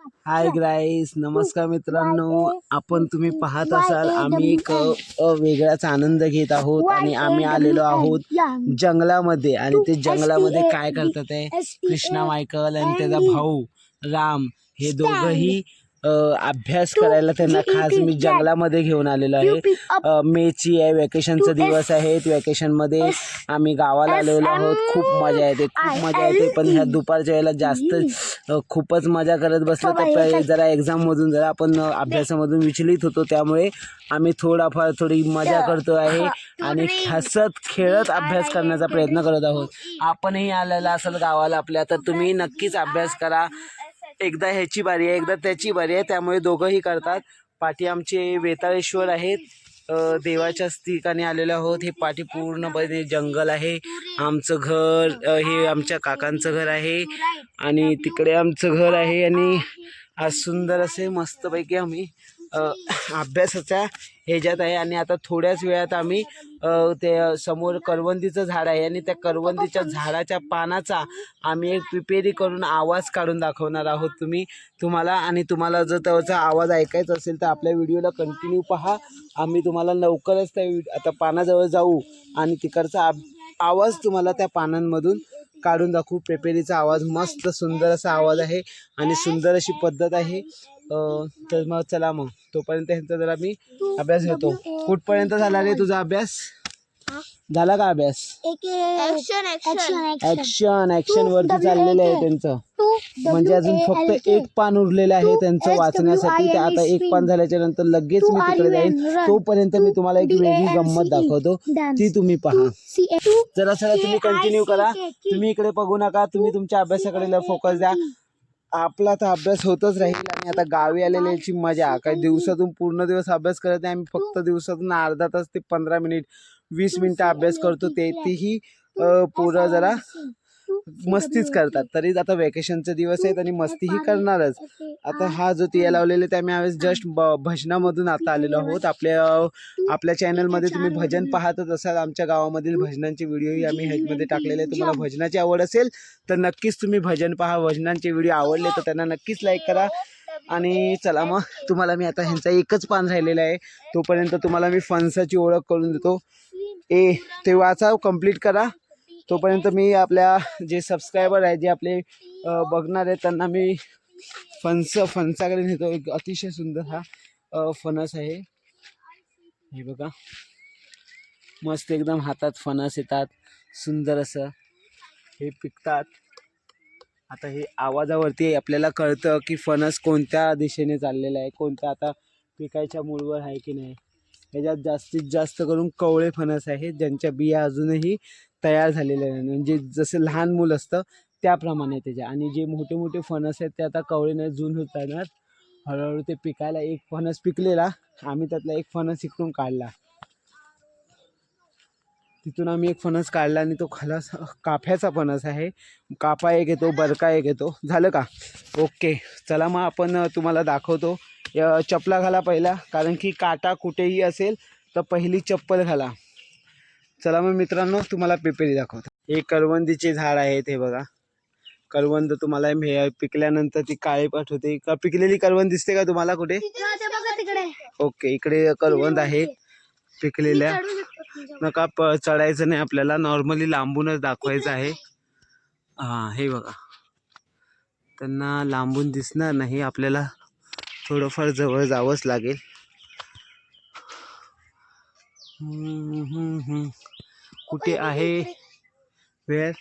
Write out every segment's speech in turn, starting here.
हाय ग्राईस नमस्कार मित्रांनो. आपण तुम्ही पाहत असाल आम्ही एक वेगळाच आनंद घेत आहोत आणि आम्ही आलेलो आहोत जंगलामध्ये. आणि ते जंगलामध्ये काय करतात आहे कृष्णा मायकल आणि त्याचा भाऊ राम. हे दोघंही अभ्यास करायला त्यांना खास मी जंगलामध्ये घेऊन आलेलो आहे. मेची आहे वेकेशनचा दिवस आहे वेकेशनमध्ये आम्ही गावाला आलेलो आहोत. खूप मजा येते खूप मजा येते. पण ह्या दुपारच्या वेळेला जास्त खूपच मजा करत बसलो. तर जरा एक्झाम मधून जरा आपण अभ्यासामधून विचलित होतो. त्यामुळे आम्ही थोडाफार थोडी मजा करतो आहे आणि हसत खेळत अभ्यास करण्याचा प्रयत्न करत आहोत. आपणही आलेला असेल गावाला आपल्या तर तुम्ही नक्कीच अभ्यास करा. एकदा ह्याची बारी आहे एकदा त्याची बारी आहे त्यामुळे दोघंही करतात. पाठी आमचे वेताळेश्वर आहेत. देवाच्याच ठिकाणी आलेलो आहोत. हे पाठी पूर्णपणे जंगल आहे. आमचं घर हे आमच्या काकांचं घर आहे. आणि तिकडे आमचं घर आहे आणि आज सुंदर असे मस्तपैकी आम्ही अभ्यासाच्या ह्याच्यात आहे आणि आता थोड्याच वेळात आम्ही ते समोर करवंदीचं झाड आहे आणि त्या करवंदीच्या झाडाच्या पानाचा आम्ही एक प्रिपेरी करून आवाज काढून दाखवणार आहोत तुम्ही तुम्हाला आणि तुम्हाला जर त्याचा आवाज ऐकायचा असेल तर आपल्या व्हिडिओला कंटिन्यू पहा. आम्ही तुम्हाला लवकरच त्या आता पानाजवळ जाऊ आणि तिकडचा आब- आवाज तुम्हाला त्या पानांमधून काढून दाखवू. पेपेरीचा आवाज मस्त सुंदर असा आवाज आहे आणि सुंदर अशी पद्धत आहे. तर मग चला मग. तोपर्यंत ह्यांचा जरा मी अभ्यास घेतो. कुठपर्यंत झाला रे तुझा अभ्यास? झाला का अभ्यास? ऍक्शन ऍक्शन वरती चाललेलं आहे त्यांचं. म्हणजे अजून फक्त एक पान उरलेलं आहे त्यांचं वाचण्यासाठी. ते आता एक पान झाल्याच्यानंतर लगेच मी तिकडे जाईन. तोपर्यंत मी तुम्हाला एक वेगळी गंमत दाखवतो. ती तुम्ही पहा. जरा सर तुम्ही कंटिन्यू करा. तुम्ही इकडे बघू नका. तुम्ही तुमच्या अभ्यासाकडे फोकस द्या. आपला तर अभ्यास होतच राहील आणि आता गावी आलेल्याची मजा. काही दिवसातून पूर्ण दिवस अभ्यास करत नाही. आम्ही फक्त दिवसातून अर्धा तास ते पंधरा मिनिट वीस मिनटं अभ्यास करतो. ते तीही पोरं जरा मस्तीच करतात. तरी आता वेकेशनचे दिवस आहेत आणि मस्तीही करणारच. आता हा जो तिया लावलेला आहे ते आम्ही जस्ट भजनामधून आता आलेलो आहोत. आपल्या आपल्या चॅनलमध्ये तुम्ही भजन पाहतच असाल. आमच्या गावामधील भजनांचे व्हिडिओही आम्ही ह्याच्यामध्ये टाकलेले आहे तुम्हाला भजनाची आवड असेल तर नक्कीच तुम्ही भजन पहा. भजनांचे व्हिडिओ आवडले तर त्यांना नक्कीच लाईक करा. आणि चला मग तुम्हाला मी आता ह्यांचा एकच पान राहिलेला आहे. तोपर्यंत तुम्हाला मी फणसाची ओळख करून देतो. ए ते वाचा कंप्लीट करा. तोपर्यंत मी आपल्या जे सबस्क्रायबर आहेत जे आपले बघणार आहेत त्यांना मी फणस फणसाकडे नेतो. एक अतिशय सुंदर हा फणस आहे. हे बघा. मस्त एकदम हातात फणस येतात. सुंदर असं. हे पिकतात. आता हे आवाजावरती आपल्याला कळतं की फणस कोणत्या दिशेने चाललेला आहे कोणत्या आता पिकायच्या मूळवर आहे की नाही. ह्याच्यात जास्तीत जास्त करून कवळे फणस आहेत ज्यांच्या बिया अजूनही तयार झालेल्या नाही म्हणजे जसं लहान मूल असतं त्याप्रमाणे त्याच्या. आणि जे मोठे मोठे फणस आहेत ते आता कवळेने जून होत जाणार हळूहळू ते पिकायला एक फणस पिकलेला आम्ही त्यातला एक फणस इकडून काढला. तिथून आम्ही एक फणस काढला आणि तो खलास काफ्याचा फणस आहे. कापा एक येतो बरका एक येतो झालं का? ओके. चला मग आपण तुम्हाला दाखवतो. चपला घाला पहिला कारण की काटा कुठेही असेल तर पहिली चप्पल घाला. चला मग मित्रांनो तुम्हाला पेपरी दाखवतो. हे करवंदीचे झाड आहेत हे बघा. करवंद तुम्हाला हे पिकल्यानंतर ती काळी पाठ होते का पिकलेली करवंद दिसते का तुम्हाला कुठे? ओके इकडे करवंद आहे. पिकलेल्या. नका प चढायचं नाही आपल्याला. नॉर्मली लांबूनच दाखवायचं आहे. हां हे बघा. त्यांना लांबून दिसणार नाही आपल्याला. थोडंफार जवळ जावंच लागेल. कुठे आहे? वेळ?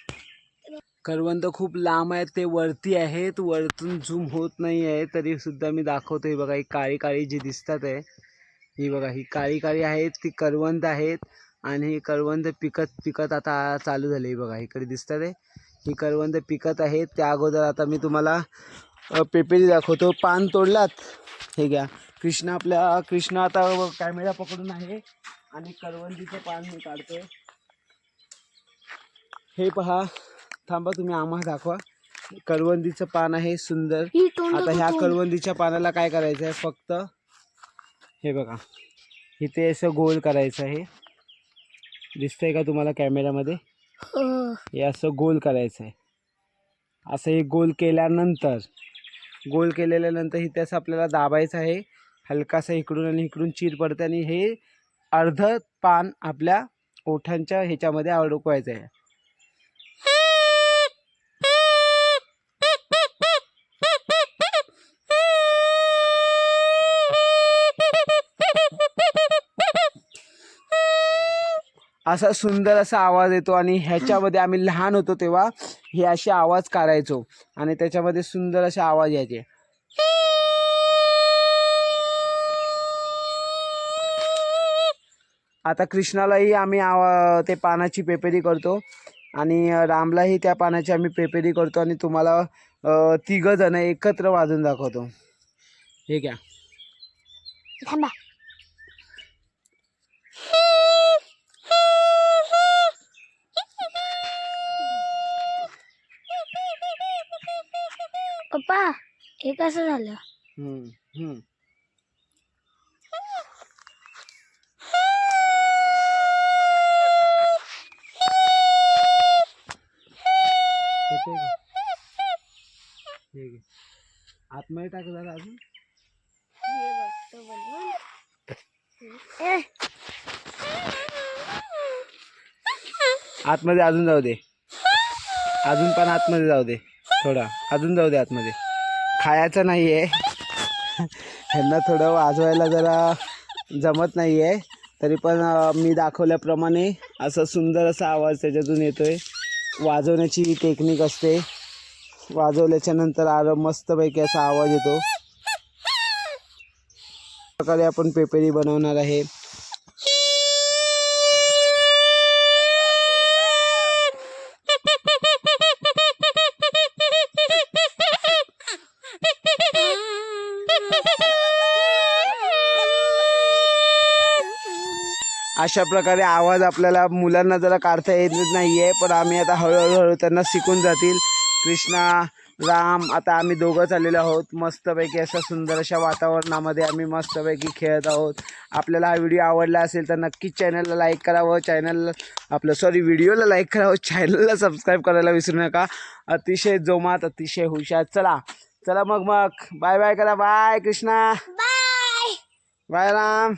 करवंद खूप लांब आहेत ते वरती आहेत. वरतून झूम होत नाही आहे तरी सुद्धा मी दाखवतोय. बघा ही काळी काळी जी दिसतात आहे ही बघा ही काळी काळी आहेत ती करवंद आहेत. आणि ही करवंद पिकत पिकत आता चालू झाली. बघा इकडे दिसतात आहे. ही करवंद पिकत आहेत. त्या अगोदर आता मी तुम्हाला पेपरी दाखवतो. पान तोडलात. हे घ्या. कृष्णा आपल्या कृष्ण आता कॅमेरा पकडून आहे. आणि करवंदीचं पान मी काढतोय. हे पहा. थांबा तुम्ही आम्हाला दाखवा. करवंदीचं पान आहे सुंदर. आता ह्या करवंदीच्या पानाला काय करायचं आहे फक्त हे बघा. इथे असं गोल करायचं आहे. दिसतंय का तुम्हाला कॅमेऱ्यामध्ये हे असं गोल करायचं आहे असं हे गोल केल्यानंतर गोल केलेल्यानंतर ही त्यास आपल्याला दाबायचं आहे. हलकासा इकडून आणि इकडून चीर पडते आणि हे अर्ध पान आपल्या ओठांच्या ह्याच्यामध्ये अडकवायचं आहे. असा सुंदर असा आवाज येतो आणि ह्याच्यामध्ये आम्ही लहान होतो तेव्हा हे असे आवाज काढायचो आणि त्याच्यामध्ये सुंदर असे आवाज यायचे. आता कृष्णालाही आम्ही आवा ते पानाची पेपेरी करतो आणि रामलाही त्या पानाची आम्ही पेपेरी करतो आणि तुम्हाला अ, तिघं जण एकत्र वाजून दाखवतो. हे घ्या. पप्पा हे कसं झालं हम्म, हम्म. का? हे घे. आतमध्ये टाक जरा अजून ए, आतमध्ये अजून जाऊ दे अजून पण आतमध्ये जाऊ दे थोडा. अजून जाऊ दे आतमध्ये. खायचं नाही आहे ह्यांना थोडं वाजवायला जरा जमत नाही आहे तरी पण मी दाखवल्याप्रमाणे असं सुंदर असा आवाज त्याच्यातून येतो आहे वाजवण्याची टेक्निक असते. वाजवल्याच्या नंतर आर मस्तपैकी असा आवाज येतो. प्रकारे आपण पेपरी बनवणार आहे. अशा प्रकारे आवाज आपल्याला मुलांना जरा काढता येत नाही आहे पण आम्ही आता हळूहळू हळू त्यांना शिकून जातील. कृष्णा राम आता आम्ही दोघं चाललेलो आहोत. मस्तपैकी अशा सुंदर अशा वातावरणामध्ये आम्ही मस्तपैकी खेळत आहोत. आपल्याला हा व्हिडिओ आवडला असेल तर नक्कीच चॅनलला लाईक करावं. चॅनल आपलं सॉरी व्हिडिओला लाईक करावं. चॅनलला सबस्क्राईब करायला विसरू नका. अतिशय जोमात अतिशय हुशार. चला. चला मग मग. बाय बाय करा. बाय कृष्णा. बाय राम.